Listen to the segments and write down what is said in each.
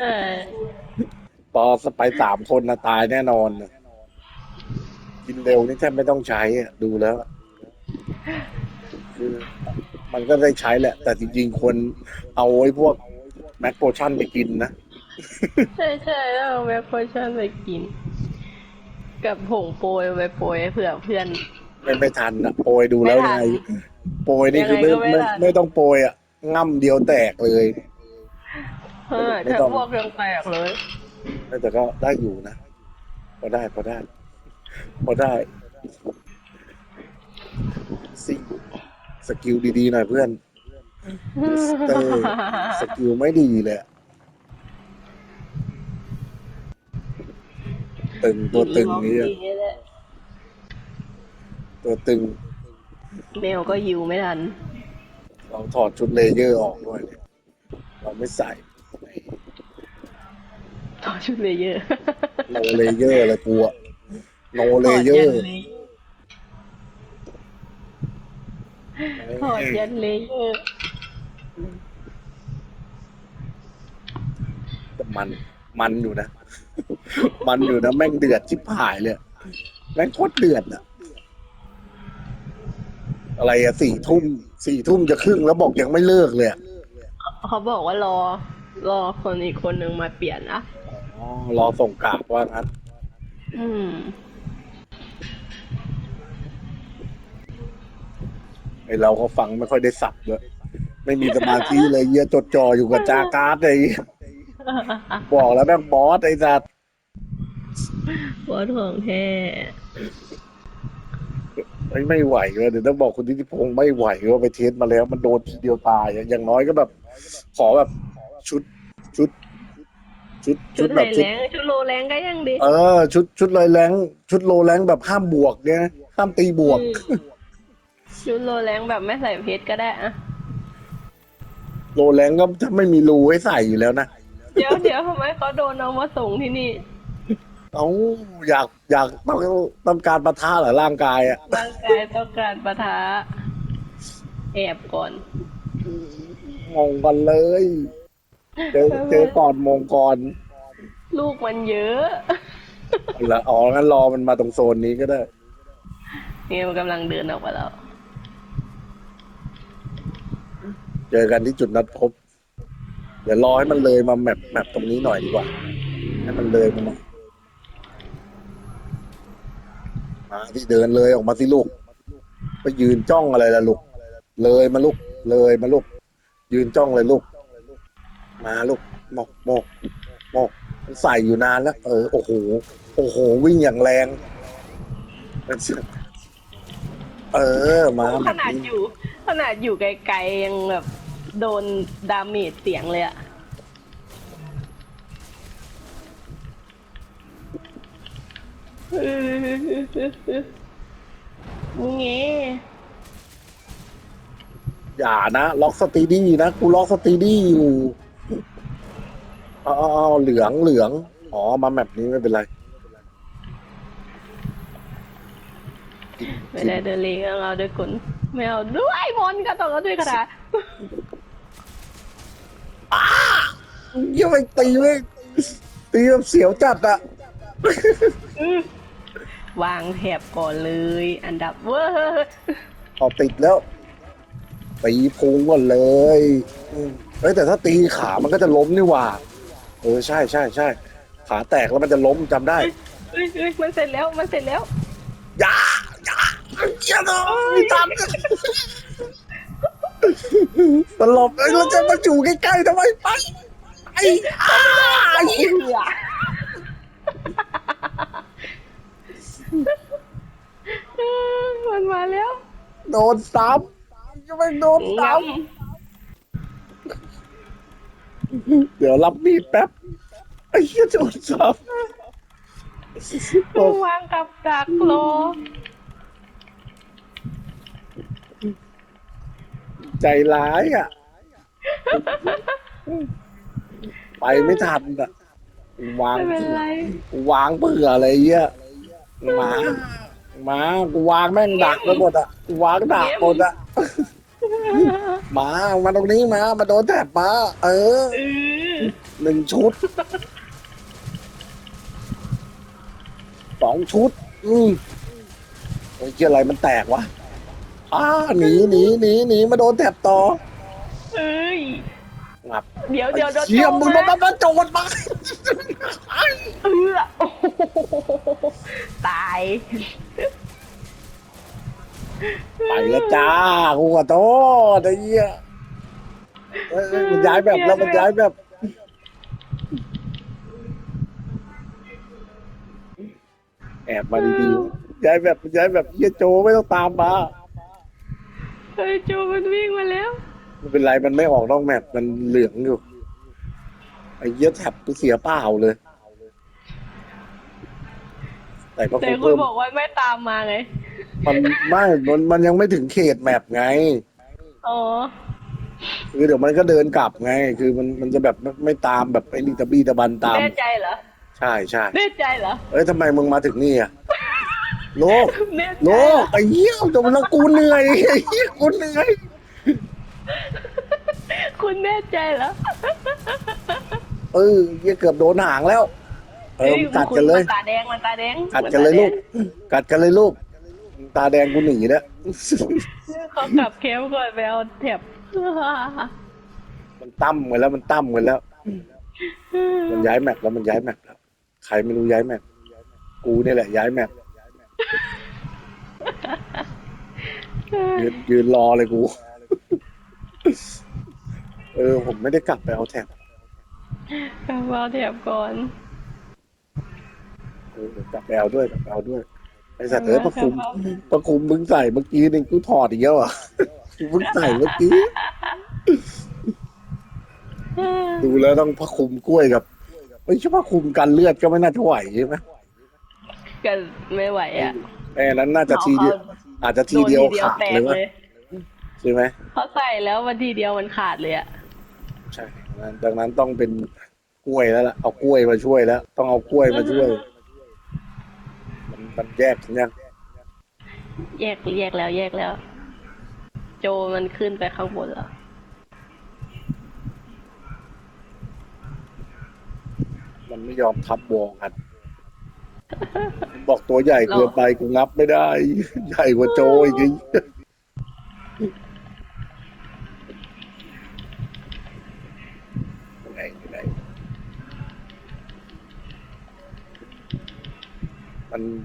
เออปอสไปสามคนนะตายแน่นอนนะกินเร็วนี่แทบไม่ต้องใช้อะดูแล้วคือมันก็ได้ใช้แหละ แต่จริงๆคนเอาไอ้พวกแม็กโพชั่นไปกินนะ ใช่ใช่แล้วเอาแบ็คโพชั่นไปกิน กับผงโปรยไปโปรยเผื่อเพื่อน ไม่ไม่ทันอะโปรยดูแล้วไม่ทัยังนไง โปรยนี่คือไม่ยังไงก็ไม่ไม่ทัน ไม่ต้องโปรยอะง่ำเดียวแตกเลย เออไม่แต่ต้องพวกยังแตกเลยแต่ก็ได้อยู่นะพอได้พอได้พอได้สิสกิลดีๆหน่อยเพื่อนมิสเตอร์สกิลไม่ดีเลยอะตึงตัวตึงนี้อะดีแหละตัวตึง เมลก็ยิวไม่ทันเราถอดชุดเลเยอร์ออกด้วยเนี่ยเราไม่ใส่ ต่อชุดเลเยอร์โนเลเยอร์อะไรกูอะโนเลเยอร์ถอดยันเลเยอร์แต่มันมันอยู่นะ มันอยู่นะ แม่งเดือดชิบหายเลย แม่งโคตรเดือดอะอะไรอะสี่ทุ่มสี่ทุ่มจะครึ่งแล้วบอกยังไม่เลิกเลยอะเขาบอกว่ารอ รอคนอีกคนหนึ่งมาเปลี่ยนนะอ๋อ รอส่งกราบว่างั้น อืม ไอเราก็ฟังไม่ค่อยได้สับเลยไม่มีสมาธิเลยเยี่ยจดจ่ออยู่กับจาการ์ดไอ้บอกแล้วแม่งบอสไอ้สัตว์บอสของแท้ไม่ไม่ไหวเลยเดี๋ยวต้องบอกคุณทิติพงศ์ไม่ไหวว่าไปเทสมาแล้ว มันโดนทีเดียวตายอะอย่างน้อยก็แบบ ขอแบบชุดชุด ชุดชุดแบไหนบชุด แรงชุดโลแรงก็ยังดีเออ ชุดชุดลอยแรงชุดโลแรงแบบห้ามบวกเนี่ยนะห้ามตีบวก อืมชุดโลแรงแบบไม่ใส่เพชรก็ได้อะโลแรงก็ถ้าไม่มีรูให้ใส่อยู่แล้วนะเดี๋ยวเดี๋ยวทำไมเขาโดนเอามาส่งที่นี่เอาอยากอยากต้องต้องการประท่าเหรอร่างกายอะร่างกายต้องการปะทะแอบก่อน งงกันเลย เจอเจอก่อนมงก่อนลูกมันเยอะแล้วอ๋องั้นรอมันมาตรงโซนนี้ก็ได้ เนี่ยมันกำลังเดินออกมาแล้วเจอกันที่จุดนัดพบ เดี๋ยวรอให้มันเลยมาแมปแมปตรงนี้หน่อยดีกว่า ให้มันเลยมาหน่อยมาที่เดินเลยออกมาสิลูก ไปยืนจ้องอะไรล่ะลูก เลยมาลูก เลยมาลูก ยืนจ้องเลยลูก มาลูกมอกมอกมอกมันใส่อยู่นานแล้ว เออโอ้โหโอ้โหวิ่งอย่างแรงเออมาแบขบนาดนี้อยู่ ขนาดอยู่ไกลๆยังแบบโดนดาเมจเสียงเลยอะมึงเงี้อย่านะ ล็อกสตีดี้นะ กูล็อกสตีดี้อยู่ อ๋อเหลืองเหลืองอ๋อมาแมปนี้ไม่เป็นไรไม่ได้เดินเลี้ยงเอาด้วยคนไม่เอาด้วยมนต์ก็ต้องเอาด้วยกระดาษยังไม่ตีเลยตีแบบเสียวจัดอะวางแถบก่อนเลย อันดับเว้อออกติดแล้วตีพุงก่อนเลยอืมเฮ้ยแต่ถ้าตีขามันก็จะล้มนี่หว่าเออใช่ใช่ใช่ขาแตกแล้วมันจะล้มจำได้เอ้ยเอ้ยมันเสร็จแล้ว มันเสร็จแล้ว อย่าอย่าอย่าเลยตันตลบเลยเราจะมาอยู่ใกล้ๆทำไมไปไอ้อ้ายเอือมันมาแล้ว โดนซ้ำยังไม่โดนซ้งำ เดี๋ยวรับมีดแป๊บไอ้เหี้ยโดนซ้ำวางกับดักรอำใจร้ายอะ ไปไม่ทันอะ วาง ไม่เป็นไร วางเบื่ออะไรเงี้ยหมาหมากูวางแม่งดักไปหมดอะกูวางดักหมดอะห มา มาตรงนี้มา มาโดนแถบมา เออเออหนึ่งชุด สองชุด อืมโอ้ยเหี้ยอะไรมันแตกวะ อ้า หนีหนีหนีหนีมาโดนแถบต่อเอ้ยงับเดี๋ยวเดี๋ยวโดนเชี่ยโจมึงมามามาโจรมาเออโอ้โหตาย ไปแล้วจ้ากูขอโทษไอ้เหี้ยเอ้ยเอ้ยมันย้ายแบบแล้วมันย้ายแบบ แอบมาดีๆย้ายแบบย้ายแบบเหี้ยโจไม่ต้องตามมา เฮ้ยโจมันวิ่งมาแล้วไม่เป็นไรมันไม่ออกนอกแมปมันเหลืองอยู่ไอ้เหี้ยแท็บกูเสียเปล่าเลย แต่ก็แต่คงคุเพิ่ณมบอกว่าไม่ตามมาไง มันไม่มันมันยังไม่ถึงเขตแมปไง อ๋อ คือเดี๋ยวมันก็เดินกลับไง คือมันมันจะแบบไม่ไม่ตามแบบไอ้ลิตาบีตะบันตาม แน่ใจเหรอ ใช่ใช่แน่ใจเหรอ เอ้ยทำไมมึงมาถึงนี่อะโลก แน่ใจโลเหรกอไอ้เหี้ยจะมันกูเหนื่อยไอ้เหี้ยกูเหนื่อยคุณแน่ใจเหรอเออเหี้ยเกือบโดนหางแล้ว เออมันกัดกันเลย มัตาแดง มันตาแดงกัดกันเลยลูก กัดกันเลยลูก ตาแดงกูหนีแล้วเขากลับเคมก่อนไปเอาแถบมันตั้มกันแล้วมันตั้มกันแล้ว มันย้ายแมปแล้วมันย้ายแมปแล้วใครไม่รู้ย้ายแมปกูนี่แหละ ย้ายแมปยืนยืนรอเลยกู เออ ผมไม่ได้กลับไปเอาแท็บกลับเอาแถบก่อนเออกลับไปเอาด้วยกลับไปเอาด้วย ไอ้สัตว์เอ้ยประคุมประคุมมึงใส่เมื่อกี้นี่กูถอดอีกแล้วอะกูเพิ่งใส่เมื่อกี้ ดูแล้วต้องพระคุมกล้วยกับไม่ใช่พระคุมกันเลือดก็ไม่น่าจะไหวใช่ไหมกันไม่ไหวอะแอนนั้นน่าจะทีเดียวอาจจะทีเดียวขาดแตกเลยว่าเลยใช่ไหมเขาใส่แล้ววันทีเดียวมันขาดเลยอะใช่ดังนั้นต้องเป็นกล้วยแล้วล่ะเอากล้วยมาช่วยแล้ว ต้องเอากล้วยมาช่วย มันมันแยกกันยังแยกแยกแล้วแยกแล้ว โจมันขึ้นไปข้างบนแล้ว มันไม่ยอมทับวงกันบอกตัวใหญ่เกินไปกูงับไม่ได้ ใหญ่กว่าโจอีก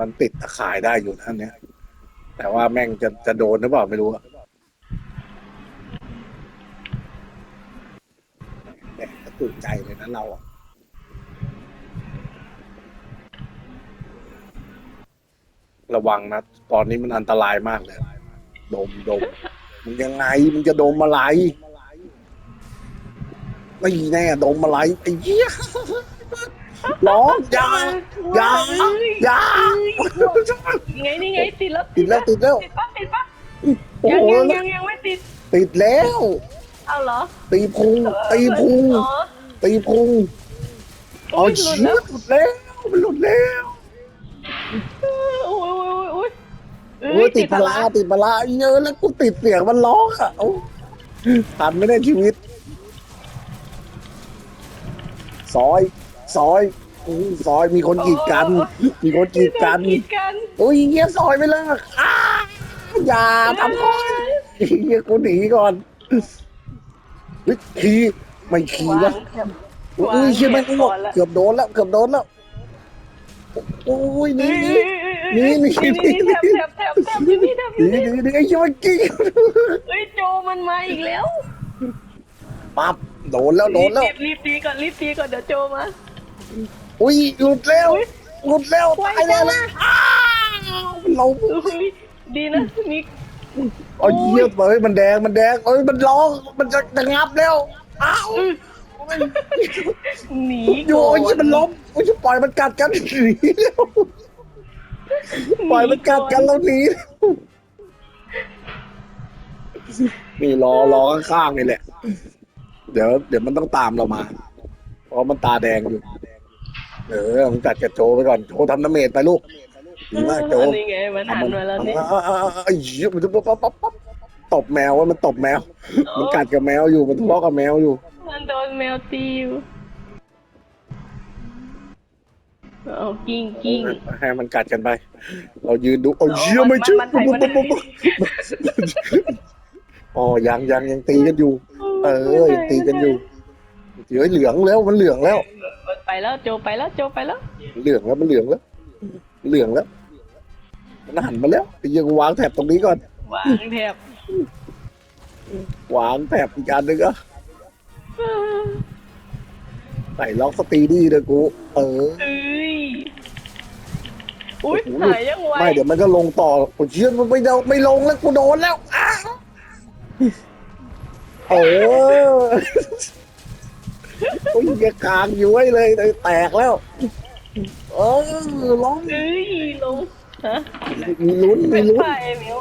มันติดตะข่ายได้อยู่ท่านเนี้ย แต่ว่าแม่งจะจะโดนหรือเปล่าไม่รู้อะแหมกระตุกใจเลยนะเราอะระวังนะ ตอนนี้มันอันตรายมากเลย ดมดมมันยังไงมันจะดมอะไรไม่แน่ดมอะไรไอ้เหี้ย ร้องอยาอยาอยาไงนี่ไงติดแล้วติดแล้วติดแล้วติดปะติดปะโอ้ยังโหยังยังยังไม่ติดติดแล้ว เอาเหรอตีพุงตีพุงอ๋อตีพุงเอาอุ๊ยหลุดเชี่แล้ยวหลุดแล้วมันหลุดแล้วโอ้ยโอ้ยโอ้ยโอ้ยติดพลาติดพลาเยอะแล้วกูติดเสียงมันร้องอะโอ้ทันไม่ได้ชีวิตซอย ซอยอู้ซอยมีคนกีดกัน มีคนกีดกันกีดกันโอ้ยเงี้ยซอยไปเลยอ้าอย่าทำก่อนเงี้ยกูหนีก่อนเฮ้ยขี่ไม่ขี่วะอุ้ยเชี่ยแม่งอ้วกเกือบโดนแล้วเกือบโดนแล้วโอ้ยหนี่นี่นี่นี่นี่แถบแถบแถบแถบนี่แถบหนี่นี่นี่ไอ้เชี่ยมันกิ้งเฮ้ยโจมันมาอีกแล้วปั๊บโดนแล้วโดนแล้วรีบรีบตีก่อนรีบตีก่อนเดี๋ยวโจมา อุ้ยหลุดแล้วหลุดแล้วไวตายจัแล้วงอะอ้าวมันลงอุ้ยดีนะมีเอาเยี่ยมเลยมันแดงมันแดงเอ้ยมันร้องมันจะจะงับแล้วอ้าวหนีโยยมันล้มโอ้ยปล่อยมันกัดกันหนีแล้วปล่อยมันกัดกันแล้วหนีนี่รอรอข้างๆนี่แหละ เดี๋ยว เดี๋ยวมันต้องตามเรามาเพราะมันตาแดงอยู่ เออมึงจัดกับโจไปก่อนโจทำน้ำเมดไปลูกดีมากโจนี่ไงมันหันมาแล้วนี่อ่าอ่าอ่าไอ้เหี้ยมันจะปั๊บปั๊บปั๊บปั๊บตบแมวว่ามันตบแมว มันกัดกับแมวอยู่มันทะเลาะกับแมวอยู่ มันโดนแมวตีอยู่เอากิ้งกิ้งให้มันกัดกันไป เรายืนดูโอ้ยเชี่ยไม่เชื่อมันมันมันมันอ๋อยังยังยังตีกันอยู่ เออยังตีกันอยู่เฮ้ยเหลืองแล้วมันเหลืองแล้ว ไปแล้วโจไปแล้วโจไปแล้วเหลืองแล้วมันเหลืองแล้ว เหลืองแล้ว มันหันมาแล้วไอ้เหี้ยังวางแถบตรงนี้ก่อน วางแถบวางแถบอีกอันหนึงอะใส่ล็อกสตีดี้เลยกู เออ เอ้ยอุ้ยโอ้โห หายยังไวไม่เดี๋ยวมันก็ลงต่อโอ้ยเชื่อมันไม่เดาไม่ลงแล้วกูโดนแล้วอ้าวเออโอ้ ยอย่ากลางย้วยเลยแตกแล้วเออร้องเอ้ยลงฮะมีลุ้นมีเป็นลุ้นไฟมิว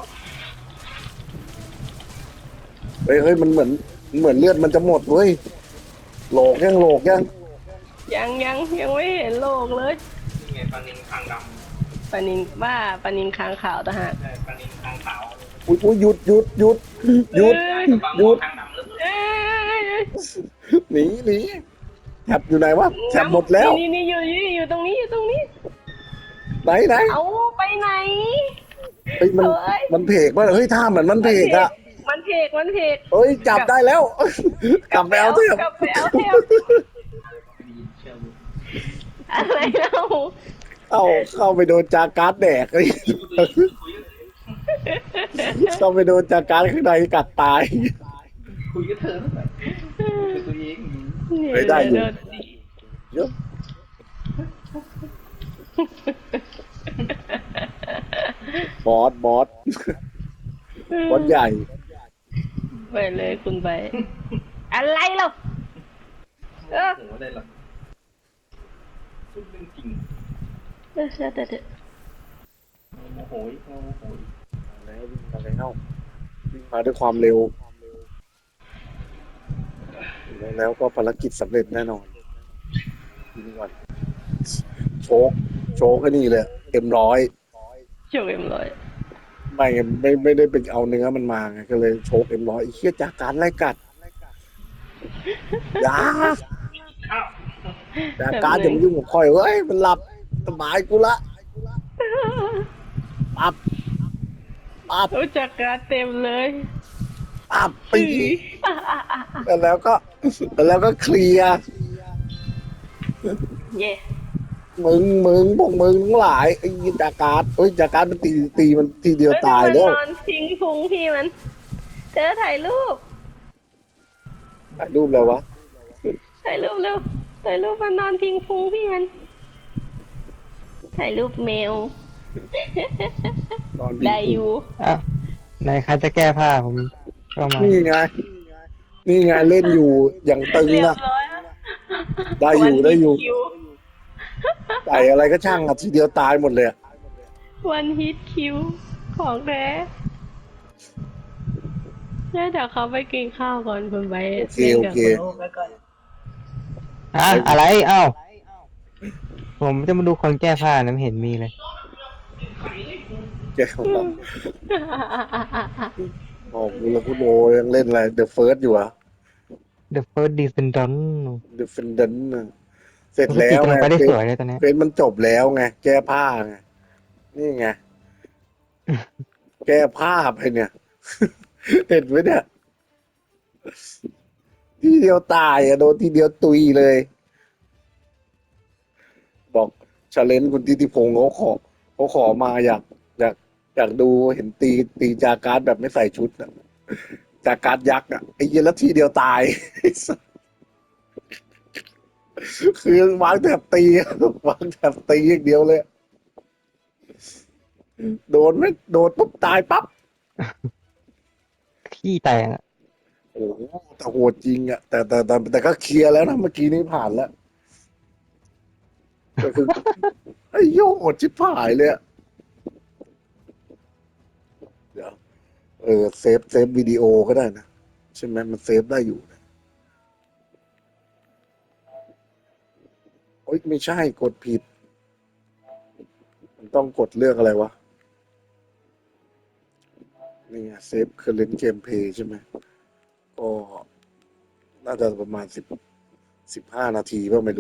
เฮ้ยเฮ้ยมันเหมือนมันเหมือนเลือดมันจะหมดเว้ยโหลกยังโหลกยังยังยังยังไม่เห็นโลกเลยนี่ไงปลานินคางดปานินบ้าปานินค้างขาวทหารำใช่ปลานินคางขาวอุ้ยอุ้ยหยุดหยุดหยุดหยุดเอ้ยปลาหหยุมอดคางดำหรือเปล่าเอ้ยหนีหนี แถบอยู่ไหนวะแถบหมดแล้ว นี่นี่อยู่อยู่อยู่ตรงนี้อยู่ตรงนี้ ไหนไหนเอาไปไหนเฮ้ยมันเอ้ยมันเพกว่าเฮ้ยท่าเหมือนมันเพกอะมันเพกมันเพกเฮ้ยจับได้แล้วกลับไปเอาเถอะกลับไปเอาเถอะเชื่อมอะไรเล่าเอาเข้าไปโดนจาการ์ดแดกเลยเข้าไปโดนจาการ์ดข้างในกัดตายคุยกับเธอหน่อยคุยกับตัวเอง ไม่ได้อยู่ เยอะบอสบอสบอสใหญ่ ไปเลยคุณไป อะไรเล่าเออหัวได้หรอพูดเรื่องจริงเออเดี๋ยวเดี๋ยวเดี๋ยวโมโหยโมโหยแล้ววิ่งมาแล้ววิ่งมาด้วยความเร็ว แล้วก็ภารกิจสำเร็จแน่นอนยิงก่อนโชกโชกก็นี่เลยเอ็มร้อยโชว์เอ็มร้อยไม่ไงไม่ไม่ได้เป็นเอาเนื้อมันมาไงก็เลยโชกเอ็มร้อยไอ้เหี้ยจากการไล่กัดอยาอ้าวจากการอย่ามายุ่งกับคอยเว้ยมันหลับสบายกูละปับปับโอ้จักการเต็มเลยปับปี แล้วแล้วก็แล้วก็เคลียร์เย่มึงมึงพวกมึงทั้งหลายไอ้ยี่จากการเอ้ยจากการมันตีตีมันทีเดียวตายแล้วนอนทิ้งพุงพี่มัน เจอถ่ายรูปถ่ายรูปเลยวะถ่ายรูปเร็วถ่ายรูปมันนอนทิ้งพุงพี่มันถ่ายรูปแมวตอนได้อยู่อ้าวไหนใครจะแก้ผ้าผมก็มานี่ไง นี่ไงเล่นอยู่อย่างตึงเรียบอะร้อยแล้วได้อยู่ได้อยู่คิวใส่อะไรก็ช่างอะทีเดียวตายหมดเลยอะวันฮิตคิวของแท้เนี่ยเดี๋ยวเขาไปกินข้าวก่อนคุณไปโอเคโอเคล่นกับณโไปก่อนอะอะไรเอ้าผมจะมาดูคนแก้ผ้านะไม่เห็นมีเลย แกของเรา บอกกูแล้วคุณโอยังเล่นอะไร The First อยู่อะ The First Descendant Defendant น่ะเสร็จผมแล้วจีบไงลงไปได้เฟสซวยเลยตอนนี้เฟซมันจบแล้วไง แก้ผ้าไง นี่ไง แก้ผ้าไปเนี่ย เห็นไหมเนี่ย ทีเดียวตายอะโดนทีเดียวตุยเลย บอกชาเลนจ์คุณทิติพงศ์เขาขอเขาขอมาอยาก อยากอยากดูเห็นตีตีจาการดแบบไม่ใส่ชุดอะจาการดยักษ์อะไอ้เหี้ยแล้วทีเดียวตาย คือวางแถบตีวางแถบตีอย่างเดียวเลย โดนไหมโดนปุ๊บตายปั๊บขี้แตกอะโอ้โหแต่โหดจริงอะแต่แต่แต่แต่ก็เคลียร์แล้วนะเมื่อกี้นี้ผ่านแล้วก็คือไอ้โยโหดชิบหายเลยอะเดี๋ยว เออเซฟเซฟวิดีโอก็ได้นะ ใช่ไหมมันเซฟได้อยู่นะโอ๊ยไม่ใช่กดผิด มันต้องกดเลือกอะไรวะ นี่ไงเซฟคือเล่นเกมเพย์ใช่ไหมก็น่าจะประมาณสิบสิบห้านาทีป่ะไม่รู้